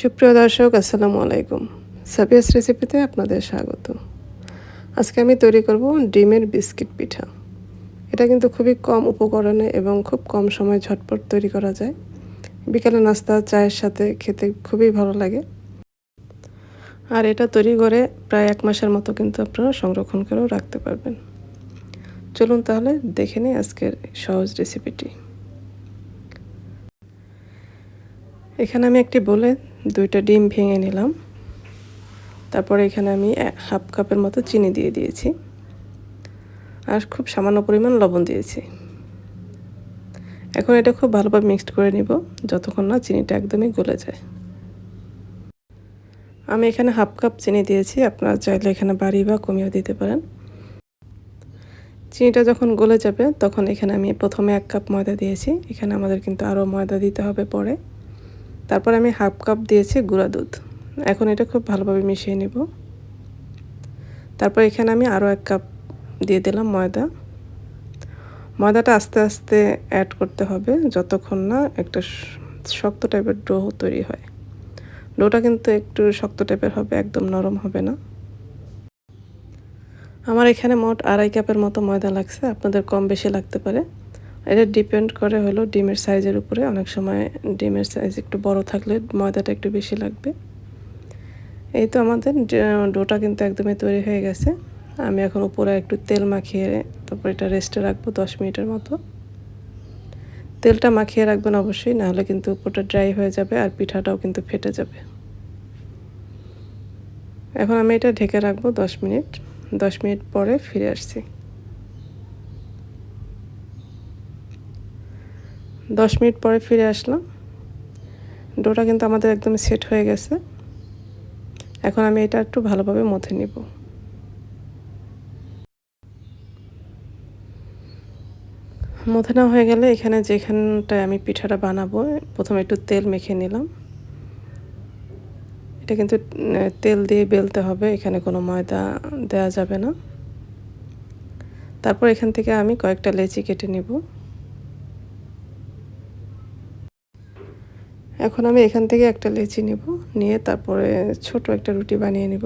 সুপ্রিয় দর্শক, আসসালামু আলাইকুম। সাবিয়াস রেসিপিতে আপনাদের স্বাগত। আজকে আমি তৈরি করব ডিমের বিস্কিট পিঠা। এটা কিন্তু খুবই কম উপকরণে এবং খুব কম সময়ে ঝটপট তৈরি করা যায়। বিকালে নাস্তা, চায়ের সাথে খেতে খুবই ভালো লাগে। আর এটা তৈরি করে প্রায় এক মাসের মতো কিন্তু আপনারা সংরক্ষণ করেও রাখতে পারবেন। চলুন তাহলে দেখে নিই আজকের সহজ রেসিপিটি। এখানে আমি একটি বলে দুইটা ডিম ভেঙে নিলাম। তারপরে এখানে আমি হাফ কাপের মতো চিনি দিয়ে দিয়েছি। আর খুব সামান্য পরিমাণ লবণ দিয়েছি। এখন এটা খুব ভালোভাবে মিক্সড করে নিব, যতক্ষণ না চিনিটা একদমই গলে যায়। আমি এখানে হাফ কাপ চিনি দিয়েছি, আপনারা চাইলে এখানে বাড়ি বা কমিয়েও দিতে পারেন। চিনিটা যখন গলে যাবে, তখন এখানে আমি প্রথমে এক কাপ ময়দা দিয়েছি। এখানে আমাদের কিন্তু আরও ময়দা দিতে হবে পরে। তারপর আমি হাফ কাপ দিয়েছি গুঁড়া দুধ। এখন এটা খুব ভালোভাবে মিশিয়ে নেব। তারপর এখানে আমি আরও এক কাপ দিয়ে দিলাম ময়দা। ময়দাটা আস্তে আস্তে অ্যাড করতে হবে যতক্ষণ না একটা শক্ত টাইপের ডো তৈরি হয়। ডোটা কিন্তু একটু শক্ত টাইপের হবে, একদম নরম হবে না। আমার এখানে মোট আড়াই কাপের মতো ময়দা লাগছে, আপনাদের কম বেশি লাগতে পারে। এটা ডিপেন্ড করে হলো ডিমের সাইজের উপরে। অনেক সময় ডিমের সাইজ একটু বড় থাকলে ময়দাটা একটু বেশি লাগবে। এই তো আমাদের ডোটা কিন্তু একদমই তৈরি হয়ে গেছে। আমি এখন উপরে একটু তেল মাখিয়ে তারপর এটা রেস্টে রাখব দশ মিনিটের মতো। তেলটা মাখিয়ে রাখবেন অবশ্যই নাহলে কিন্তু উপরটা ড্রাই হয়ে যাবে আর পিঠাটাও কিন্তু ফেটে যাবে। এখন আমি এটা ঢেকে রাখব দশ মিনিট। দশ মিনিট পরে ফিরে আসছি। দশ মিনিট পরে ফিরে আসলাম। ডোটা কিন্তু আমাদের একদম সেট হয়ে গেছে। এখন আমি এটা একটু ভালোভাবে মথে নিব। মথে না হয়ে গেলে এখানে যেখানটায় আমি পিঠাটা বানাবো, প্রথমে একটু তেল মেখে নিলাম। এটা কিন্তু তেল দিয়ে বেলতে হবে, এখানে কোনো ময়দা দেওয়া যাবে না। তারপর এখান থেকে আমি কয়েকটা লেচি কেটে নিব। এখন আমি এখান থেকে একটা লেচি নিব, নিয়ে তারপরে ছোট একটা রুটি বানিয়ে নিব।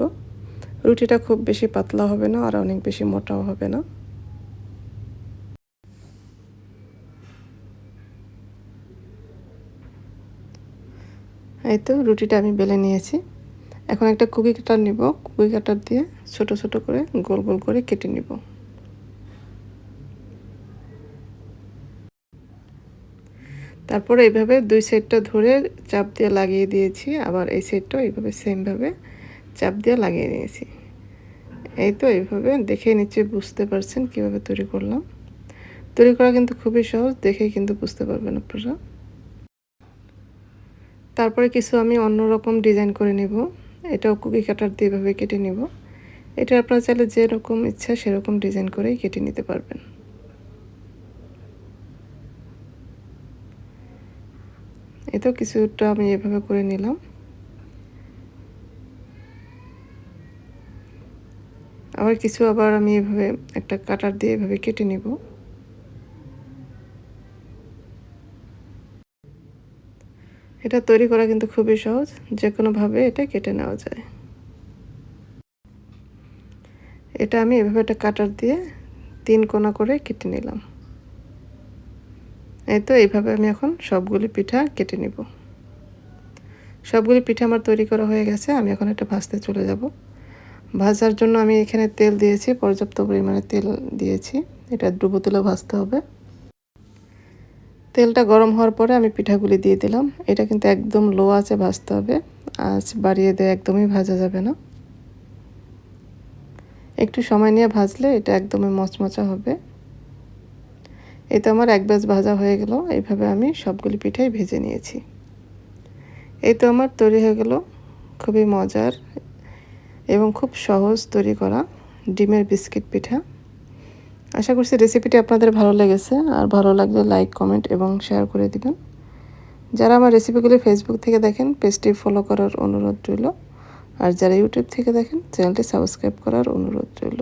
রুটিটা খুব বেশি পাতলা হবে না, আর অনেক বেশি মোটাও হবে না। এই তো রুটিটা আমি বেলে নিয়েছি। এখন একটা কুকি কাটার নিব, কুকি কাটার দিয়ে ছোট ছোট করে গোল গোল করে কেটে নিব। তারপরে এইভাবে দুই সাইডটা ধরে চাপ দিয়ে লাগিয়ে দিয়েছি, আবার এই সাইডটাও এইভাবে সেমভাবে চাপ দিয়ে লাগিয়ে নিয়েছি। এই তো এইভাবে দেখে নিচে বুঝতে পারছেন কীভাবে তৈরি করলাম। তৈরি করা কিন্তু খুবই সহজ দেখেই কিন্তু বুঝতে পারবেন আপনারা। তারপরে কিছু আমি অন্যরকম ডিজাইন করে নেব। এটাও কুকি কাটার দিয়ে এভাবে কেটে নিব। এটা আপনারা চাইলে যেরকম ইচ্ছা সেরকম ডিজাইন করেই কেটে নিতে পারবেন। এতেও কিছুটা আমি এভাবে করে নিলাম। আবার কিছু আবার আমি এভাবে একটা কাটার দিয়ে এভাবে কেটে নিব। এটা তৈরি করা কিন্তু খুবই সহজ যে কোনোভাবে এটা কেটে নেওয়া যায়। এটা আমি এভাবে একটা কাটার দিয়ে তিন কোনা করে কেটে নিলাম। এই তো, এইভাবে আমি এখন সবগুলি পিঠা কেটে নিব। সবগুলি পিঠা আমার তৈরি করা হয়ে গেছে, আমি এখন এটা ভাজতে চলে যাব। ভাজার জন্য আমি এখানে তেল দিয়েছি, পর্যাপ্ত পরিমাণে তেল দিয়েছি। এটা ডুবো তেলেও ভাজতে হবে। তেলটা গরম হওয়ার পরে আমি পিঠাগুলি দিয়ে দিলাম। এটা কিন্তু একদম লো আছে ভাজতে হবে। আঁচ বাড়িয়ে দেয় একদমই ভাজা যাবে না। একটু সময় নিয়ে ভাজলে এটা একদমই মচমচা হবে। এই তো আমার এক ব্যাচ ভাজা হয়ে গেল। এইভাবে আমি সবগুলি পিঠাই ভেজে নিয়েছি। এই তো আমার তৈরি হয়ে গেল খুবই মজার এবং খুব সহজ তৈরি করা ডিমের বিস্কিট পিঠা। আশা করছি রেসিপিটি আপনাদের ভালো লেগেছে। আর ভালো লাগলে লাইক কমেন্ট এবং শেয়ার করে দিবেন। যারা আমার রেসিপিগুলি ফেসবুক থেকে দেখেন পেজটি ফলো করার অনুরোধ রইল। আর যারা ইউটিউব থেকে দেখেন চ্যানেলটি সাবস্ক্রাইব করার অনুরোধ রইল।